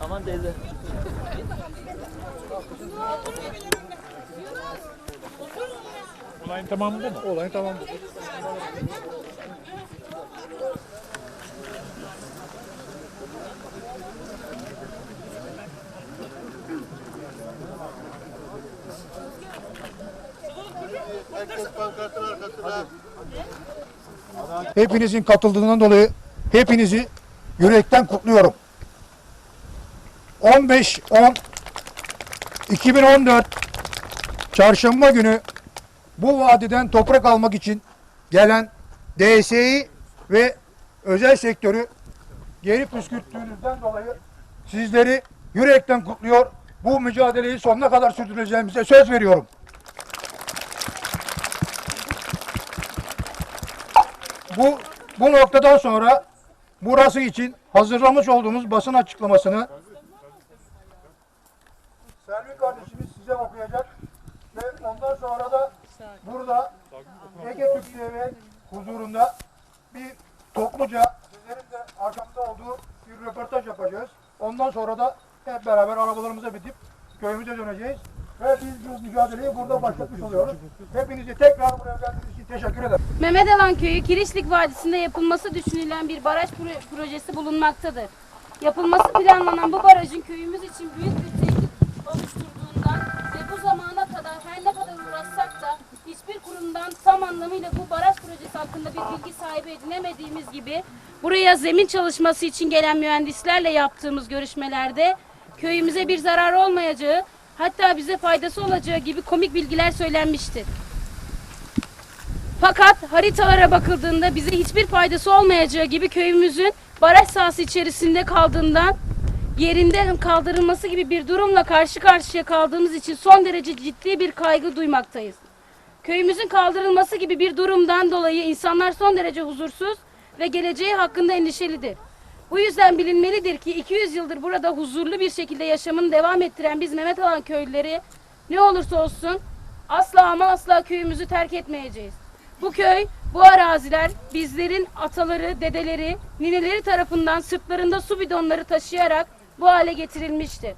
Aman teyze. Olayın tamamı bu Hepinizin katıldığından dolayı hepinizi yürekten kutluyorum. 15 10 2014 Çarşamba günü bu vadiden toprak almak için gelen DSİ ve özel sektörü geri püskürttüğünüzden dolayı sizleri yürekten kutluyor. Bu mücadeleyi sonuna kadar sürdüreceğimize söz veriyorum. Bu bu noktadan sonra burası için hazırlamış olduğumuz basın açıklamasını Selvi kardeşimiz size okuyacak ve ondan sonra da burada Ege Türk TV huzurunda bir topluca sizlerin de arkamda olduğu bir röportaj yapacağız. Ondan sonra da hep beraber arabalarımıza binip köyümüze döneceğiz. Ve biz bu mücadeleyi burada başlatmış oluyoruz. Hepinizi tekrar buraya geldiğiniz teşekkür ederim. Mehmet Alan Köyü Kirişlik Vadisi'nde yapılması düşünülen bir baraj proje- projesi bulunmaktadır. Yapılması planlanan bu barajın köyümüz için büyük bir tehdit oluşturduğundan ve bu zamana kadar her ne kadar uğraşsak da hiçbir kurumdan tam anlamıyla bu baraj projesi hakkında bir bilgi sahibi edinemediğimiz gibi buraya zemin çalışması için gelen mühendislerle yaptığımız görüşmelerde köyümüze bir zarar olmayacağı hatta bize faydası olacağı gibi komik bilgiler söylenmiştir. Fakat haritalara bakıldığında bize hiçbir faydası olmayacağı gibi köyümüzün baraj sahası içerisinde kaldığından yerinden kaldırılması gibi bir durumla karşı karşıya kaldığımız için son derece ciddi bir kaygı duymaktayız. Köyümüzün kaldırılması gibi bir durumdan dolayı insanlar son derece huzursuz ve geleceği hakkında endişelidir. Bu yüzden bilinmelidir ki 200 yıldır burada huzurlu bir şekilde yaşamını devam ettiren biz Mehmet Alan köylüleri ne olursa olsun asla ama asla köyümüzü terk etmeyeceğiz. Bu köy, bu araziler bizlerin ataları, dedeleri, nineleri tarafından sırtlarında su bidonları taşıyarak bu hale getirilmiştir.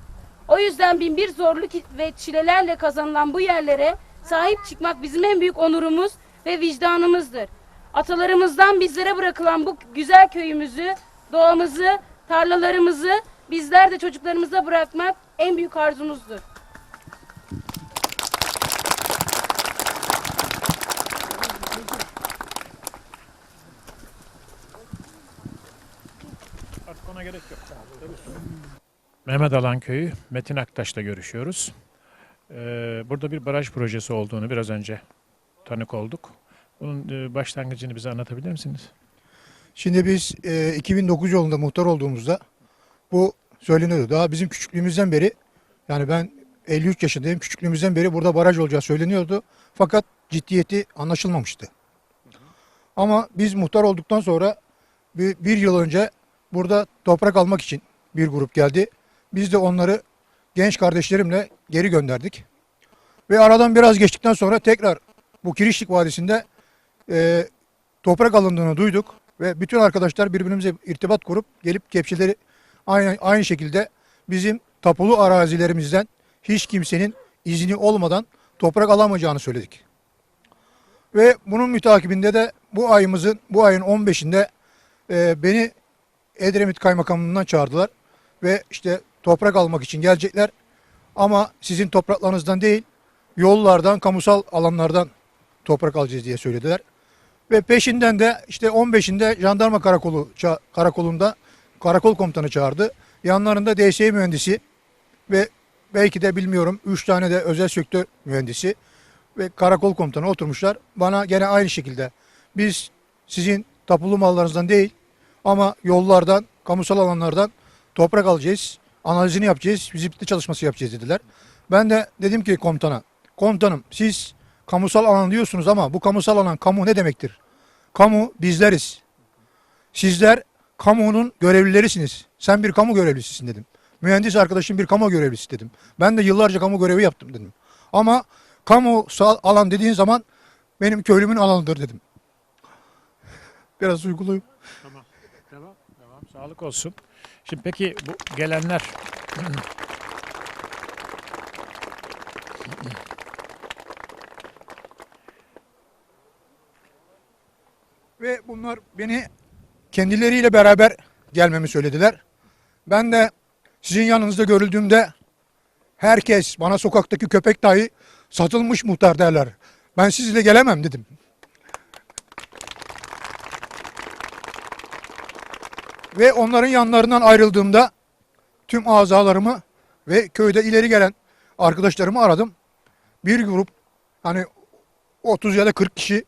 O yüzden bin bir zorluk ve çilelerle kazanılan bu yerlere sahip çıkmak bizim en büyük onurumuz ve vicdanımızdır. Atalarımızdan bizlere bırakılan bu güzel köyümüzü, doğamızı, tarlalarımızı bizler de çocuklarımıza bırakmak en büyük arzumuzdur. Artık ona gerek yok. Mehmet Alan Köyü Metin Aktaş'la görüşüyoruz. Ee, burada bir baraj projesi olduğunu biraz önce tanık olduk. Bunun e, başlangıcını bize anlatabilir misiniz? Şimdi biz e, 2009 yılında muhtar olduğumuzda bu söyleniyordu. Daha bizim küçüklüğümüzden beri yani ben 53 yaşındayım. Küçüklüğümüzden beri burada baraj olacağı söyleniyordu. Fakat ciddiyeti anlaşılmamıştı. Ama biz muhtar olduktan sonra bir, bir yıl önce burada toprak almak için bir grup geldi. Biz de onları genç kardeşlerimle geri gönderdik. Ve aradan biraz geçtikten sonra tekrar bu Kirişlik Vadisi'nde e, toprak alındığını duyduk ve bütün arkadaşlar birbirimize irtibat kurup gelip kepçeleri aynı aynı şekilde bizim tapulu arazilerimizden hiç kimsenin izni olmadan toprak alamayacağını söyledik. Ve bunun mütakibinde de bu ayımızın bu ayın 15'inde e, beni Edremit Kaymakamlığından çağırdılar ve işte toprak almak için gelecekler. Ama sizin topraklarınızdan değil, yollardan, kamusal alanlardan toprak alacağız diye söylediler. Ve peşinden de işte 15'inde jandarma karakolu karakolunda karakol komutanı çağırdı. Yanlarında DSİ mühendisi ve belki de bilmiyorum 3 tane de özel sektör mühendisi ve karakol komutanı oturmuşlar. Bana gene aynı şekilde biz sizin tapulu mallarınızdan değil ama yollardan, kamusal alanlardan toprak alacağız. Analizini yapacağız. Vizitli çalışması yapacağız dediler. Ben de dedim ki komutana, komutanım siz kamusal alan diyorsunuz ama bu kamusal alan kamu ne demektir? Kamu bizleriz. Sizler kamunun görevlilerisiniz. Sen bir kamu görevlisisin dedim. Mühendis arkadaşım bir kamu görevlisi dedim. Ben de yıllarca kamu görevi yaptım dedim. Ama kamu alan dediğin zaman benim köylümün alanıdır dedim. Biraz uyguluyum. Sağlık olsun. Şimdi peki bu gelenler Ve bunlar beni kendileriyle beraber gelmemi söylediler. Ben de sizin yanınızda görüldüğümde herkes bana sokaktaki köpek dahi satılmış muhtar derler. Ben sizinle gelemem dedim. Ve onların yanlarından ayrıldığımda tüm azalarımı ve köyde ileri gelen arkadaşlarımı aradım. Bir grup hani 30 ya da 40 kişi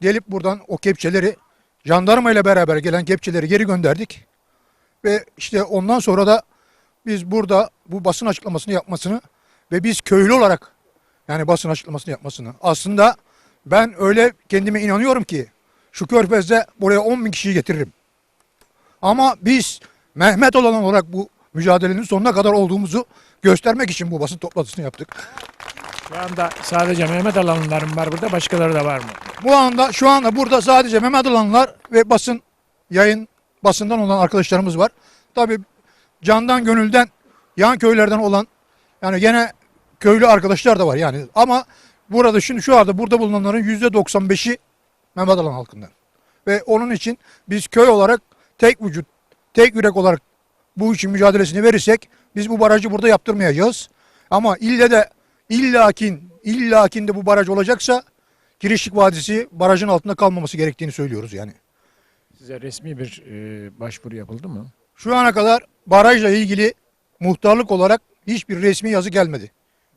gelip buradan o kepçeleri jandarma ile beraber gelen kepçeleri geri gönderdik. Ve işte ondan sonra da biz burada bu basın açıklamasını yapmasını ve biz köylü olarak yani basın açıklamasını yapmasını aslında ben öyle kendime inanıyorum ki şu körfezde buraya 10 bin kişiyi getiririm. Ama biz Mehmet olan olarak bu mücadelenin sonuna kadar olduğumuzu göstermek için bu basın toplantısını yaptık. şu anda sadece Mehmet Alanlıların var burada başkaları da var mı? Bu anda şu anda burada sadece Mehmet Alanlar ve basın yayın basından olan arkadaşlarımız var. Tabi candan gönülden yan köylerden olan yani gene köylü arkadaşlar da var yani ama burada şimdi şu anda burada bulunanların yüzde 95'i Mehmet Alan halkından. Ve onun için biz köy olarak tek vücut, tek yürek olarak bu işin mücadelesini verirsek biz bu barajı burada yaptırmayacağız. Ama ille de illakin illakin de bu baraj olacaksa Girişlik Vadisi barajın altında kalmaması gerektiğini söylüyoruz yani. Size resmi bir e, başvuru yapıldı mı? Şu ana kadar barajla ilgili muhtarlık olarak hiçbir resmi yazı gelmedi.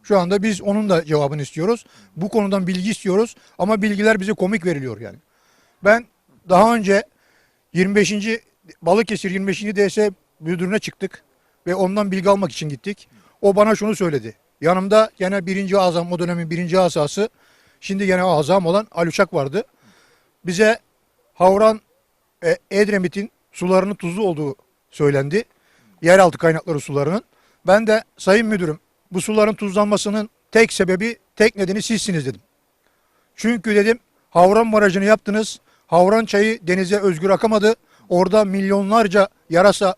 Şu anda biz onun da cevabını istiyoruz. Bu konudan bilgi istiyoruz ama bilgiler bize komik veriliyor yani. Ben daha önce 25. Balıkesir 25. DS müdürüne çıktık ve ondan bilgi almak için gittik. O bana şunu söyledi. Yanımda gene birinci azam o dönemin birinci asası şimdi gene azam olan Ali Uçak vardı. Bize Havran e, Edremit'in sularının tuzlu olduğu söylendi. Yeraltı kaynakları sularının. Ben de sayın müdürüm bu suların tuzlanmasının tek sebebi, tek nedeni sizsiniz dedim. Çünkü dedim Havran Barajı'nı yaptınız. Havran çayı denize özgür akamadı. Orada milyonlarca yarasa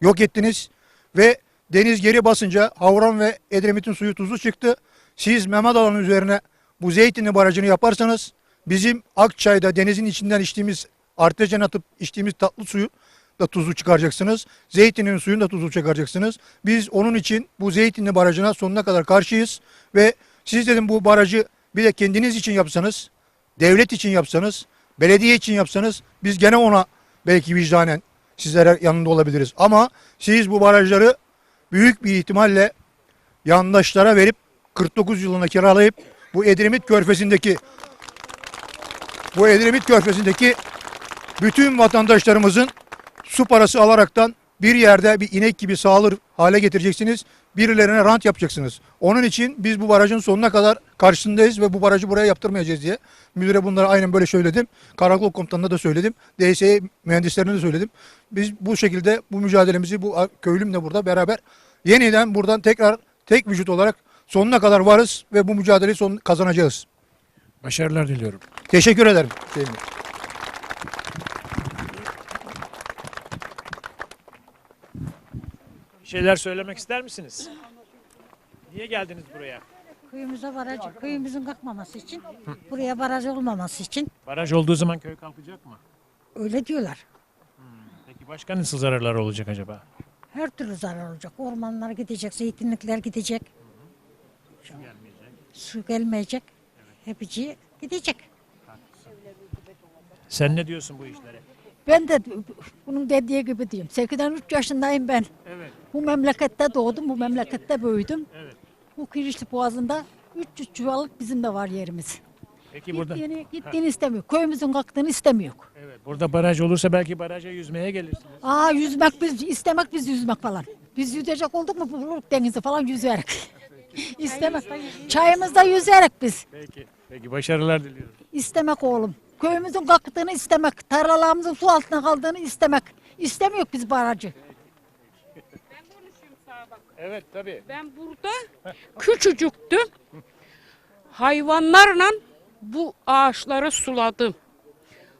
yok ettiniz. Ve deniz geri basınca Havran ve Edremit'in suyu tuzlu çıktı. Siz Mehmet Alan'ın üzerine bu Zeytinli Barajı'nı yaparsanız bizim Akçay'da denizin içinden içtiğimiz artejen atıp içtiğimiz tatlı suyu da tuzlu çıkaracaksınız. Zeytinin suyunu da tuzlu çıkaracaksınız. Biz onun için bu Zeytinli Barajı'na sonuna kadar karşıyız ve siz dedim bu barajı bir de kendiniz için yapsanız, devlet için yapsanız, belediye için yapsanız biz gene ona belki vicdanen sizlere yanında olabiliriz. Ama siz bu barajları büyük bir ihtimalle yandaşlara verip 49 yılına kiralayıp bu Edremit Körfezi'ndeki bu Edremit Körfezi'ndeki bütün vatandaşlarımızın su parası alaraktan bir yerde bir inek gibi sağılır hale getireceksiniz. Birilerine rant yapacaksınız. Onun için biz bu barajın sonuna kadar karşısındayız ve bu barajı buraya yaptırmayacağız diye. Müdüre bunları aynen böyle söyledim. Karakol komutanına da söyledim. DSE mühendislerine de söyledim. Biz bu şekilde bu mücadelemizi bu köylümle burada beraber yeniden buradan tekrar tek vücut olarak sonuna kadar varız ve bu mücadeleyi son kazanacağız. Başarılar diliyorum. Teşekkür ederim. Hüseyin Bir şeyler söylemek ister misiniz? Niye geldiniz buraya? Köyümüze baraj, köyümüzün kalkmaması için, buraya baraj olmaması için Baraj olduğu zaman köy kalkacak mı? öyle diyorlar. Peki başka nasıl zararlar olacak acaba? Her türlü zarar olacak. Ormanlar gidecek, zeytinlikler gidecek. Su gelmeyecek. Hepsi gidecek. Sen ne diyorsun bu işlere? Ben de bunun dediği gibi diyeyim. 83 yaşındayım ben. Evet. Bu memlekette doğdum, bu memlekette büyüdüm. Evet. Bu Kirişli Boğazı'nda 300 çuvallık bizim de var yerimiz. Peki burada Gittiğini, gittiğini istemiyor. Köyümüzün kalktığını istemiyor. evet burada baraj olursa belki baraja yüzmeye gelirsiniz. Aa yüzmek biz, istemek biz yüzmek falan. Biz yüzecek olduk mu buluruk denizi falan yüzerek. İstemek. Çayımızda yüzerek biz. Peki. Peki başarılar diliyorum. İstemek oğlum. Köyümüzün kalktığını istemek. Tarlalarımızın su altına kaldığını istemek. İstemiyor biz barajı. Evet tabii. Ben burada küçücüktüm. Hayvanlarla bu ağaçları suladım.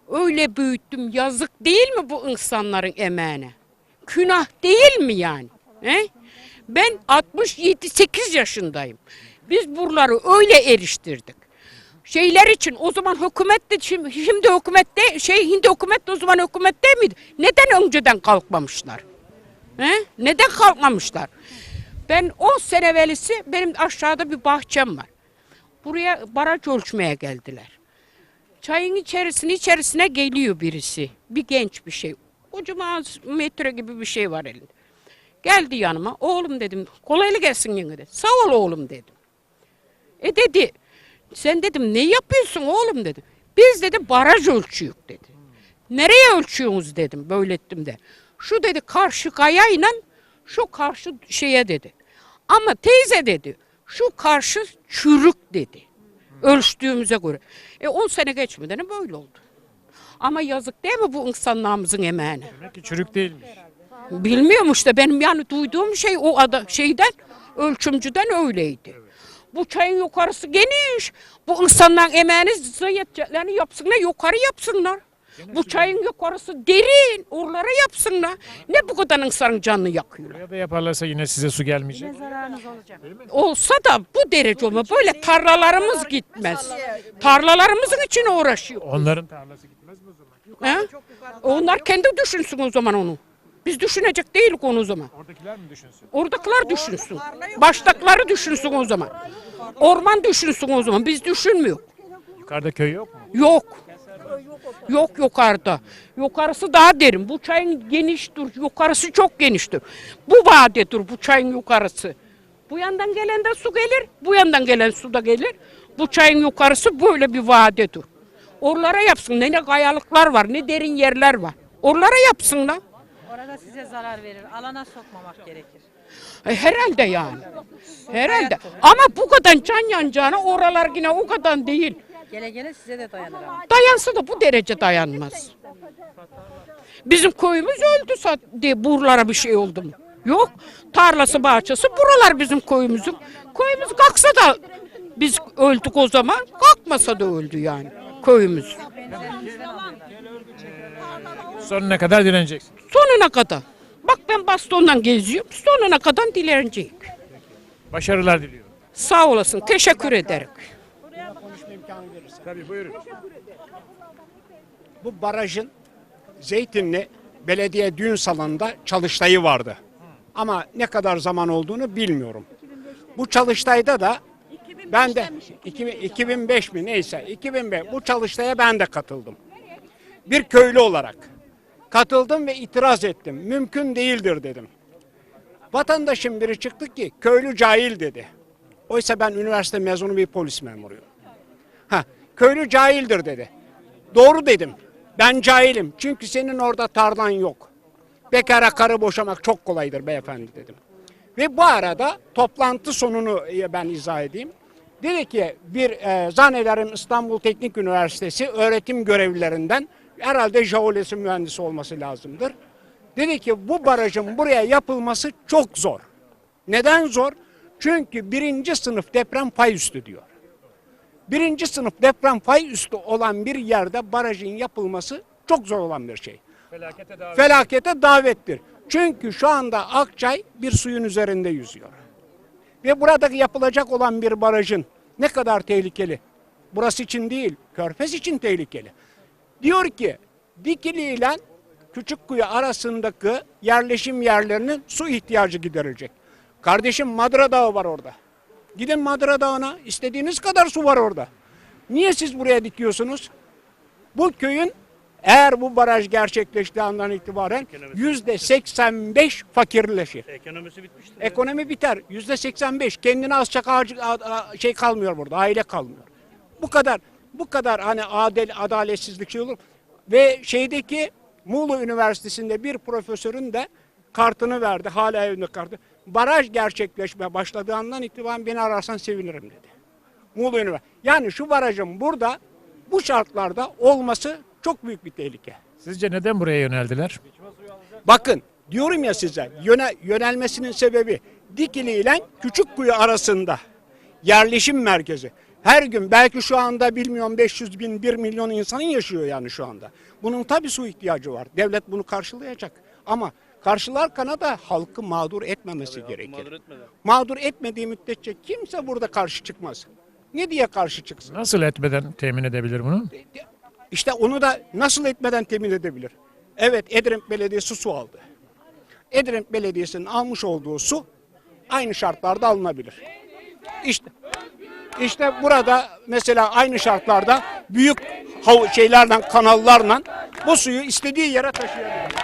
Öyle büyüttüm. Yazık değil mi bu insanların emeğine? Günah değil mi yani? He? Ben 67-8 yaşındayım. Biz buraları öyle eriştirdik. Şeyler için o zaman hükümet de şimdi, şimdi hükümette şey hindi hükümet de o zaman hükümet değil miydi? Neden önceden kalkmamışlar? He? Neden kalkmamışlar? Ben 10 sene velisi benim aşağıda bir bahçem var. Buraya baraj ölçmeye geldiler. Çayın içerisine içerisine geliyor birisi. Bir genç bir şey. Kocaman metre gibi bir şey var elinde. Geldi yanıma. Oğlum dedim. Kolaylı gelsin yenge dedi. Sağ ol oğlum dedim. E dedi. Sen dedim ne yapıyorsun oğlum dedi. Biz dedi baraj ölçüyor dedi. Nereye ölçüyorsunuz dedim. Böyle ettim de. Şu dedi karşı kayayla şu karşı şeye dedi. Ama teyze dedi. Şu karşı çürük dedi. Ölçtüğümüze göre. E 10 sene geçmeden böyle oldu. Ama yazık değil mi bu insanlarımızın emeğine? Demek ki çürük değilmiş. Bilmiyorum işte benim yani duyduğum şey o ada şeyden ölçümcüden öyleydi. Bu çayın yukarısı geniş. Bu insanların emeğini zayıfçelerini yapsınlar yukarı yapsınlar. Bu çayın yukarısı derin. Oralara yapsınlar. Ne bu kadar insanın canını yakıyorlar. Buraya da yaparlarsa yine size su gelmeyecek. Olsa da bu derece olma. Böyle tarlalarımız gitmez. Tarlalarımızın için uğraşıyor. Onların tarlası gitmez mi o zaman? He? Onlar kendi düşünsün o zaman onu. Biz düşünecek değilik onu o zaman. Oradakiler mi düşünsün? Oradakiler düşünsün. Baştakileri düşünsün o zaman. Orman düşünsün o zaman. Biz düşünmüyor. Yukarıda köy yok mu? Yok. Yok yukarıda. Yukarısı daha derin. Bu çayın geniştir. Yukarısı çok geniştir. Bu vadedir bu çayın yukarısı. Bu yandan gelen de su gelir. Bu yandan gelen su da gelir. Bu çayın yukarısı böyle bir vadedir. Oralara yapsın. Ne, ne kayalıklar var ne derin yerler var. Oralara Orada size zarar verir. Alana sokmamak gerekir. E, herhalde yani. Herhalde. Ama bu kadar can yanacağına oralar yine o kadar değil. Gele gele size de dayanır ama. Dayansa da bu derece dayanmaz. Bizim köyümüz öldü diye buralara bir şey oldu mu? Yok. Tarlası bahçesi buralar bizim köyümüzün. Köyümüz kalksa da biz öldük o zaman. Kalkmasa da öldü yani köyümüz. Sonuna kadar direneceksin. Sonuna kadar. Bak ben bastonla geziyorum. Sonuna kadar dileneceğim. Başarılar diliyorum. Sağ olasın. Teşekkür ederim. Tabii buyurun. Bu barajın Zeytinli Belediye Düğün Salonu'nda çalıştayı vardı. Ama ne kadar zaman olduğunu bilmiyorum. Bu çalıştayda da ben de 2000 2005 mi neyse 2005 bu çalıştaya ben de katıldım. Bir köylü olarak katıldım ve itiraz ettim. Mümkün değildir dedim. Vatandaşın biri çıktı ki köylü cahil dedi. Oysa ben üniversite mezunu bir polis memuruyum. Ha, köylü cahildir dedi. Doğru dedim. Ben cahilim. Çünkü senin orada tarlan yok. Bekara karı boşamak çok kolaydır beyefendi dedim. Ve bu arada toplantı sonunu e, ben izah edeyim. Dedi ki bir e, zannederim İstanbul Teknik Üniversitesi öğretim görevlilerinden herhalde jeoloji mühendisi olması lazımdır. Dedi ki bu barajın buraya yapılması çok zor. Neden zor? Çünkü birinci sınıf deprem pay üstü diyor birinci sınıf deprem fay üstü olan bir yerde barajın yapılması çok zor olan bir şey. Felakete davet. Felakete davettir. Çünkü şu anda Akçay bir suyun üzerinde yüzüyor. Ve burada yapılacak olan bir barajın ne kadar tehlikeli? Burası için değil, Körfez için tehlikeli. Diyor ki Dikili ile Küçükkuyu arasındaki yerleşim yerlerinin su ihtiyacı giderilecek. Kardeşim Madra Dağı var orada. Gidin Madra Dağı'na istediğiniz kadar su var orada. Niye siz buraya dikiyorsunuz? Bu köyün eğer bu baraj gerçekleştiği andan itibaren yüzde 85 fakirleşir. Ekonomisi bitmiştir. Ekonomi biter. Yüzde 85. Kendine az çok ağacı- a- a- şey kalmıyor burada. Aile kalmıyor. Bu kadar bu kadar hani adil adaletsizlik şey olur. Ve şeydeki Muğla Üniversitesi'nde bir profesörün de kartını verdi. Hala evinde kartı. Baraj gerçekleşmeye başladığı andan itibaren beni ararsan sevinirim dedi. Muğla Üniversitesi. Yani şu barajın burada bu şartlarda olması çok büyük bir tehlike. Sizce neden buraya yöneldiler? Bakın diyorum ya size yöne, yönelmesinin sebebi Dikili ile Küçükkuyu arasında yerleşim merkezi. Her gün belki şu anda bilmiyorum 500 bin 1 milyon insanın yaşıyor yani şu anda. Bunun tabii su ihtiyacı var. Devlet bunu karşılayacak. Ama karşılarken da halkı mağdur etmemesi gerekir. Mağdur, etmediği müddetçe kimse burada karşı çıkmaz. Ne diye karşı çıksın? Nasıl etmeden temin edebilir bunu? İşte onu da nasıl etmeden temin edebilir? Evet Edremit Belediyesi su aldı. Edremit Belediyesi'nin almış olduğu su aynı şartlarda alınabilir. İşte işte burada mesela aynı şartlarda büyük şeylerden kanallarla bu suyu istediği yere taşıyabilir.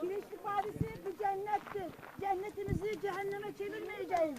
Kireç ifadesi bir cennettir. Cennetimizi cehenneme çevirmeyeceğiz.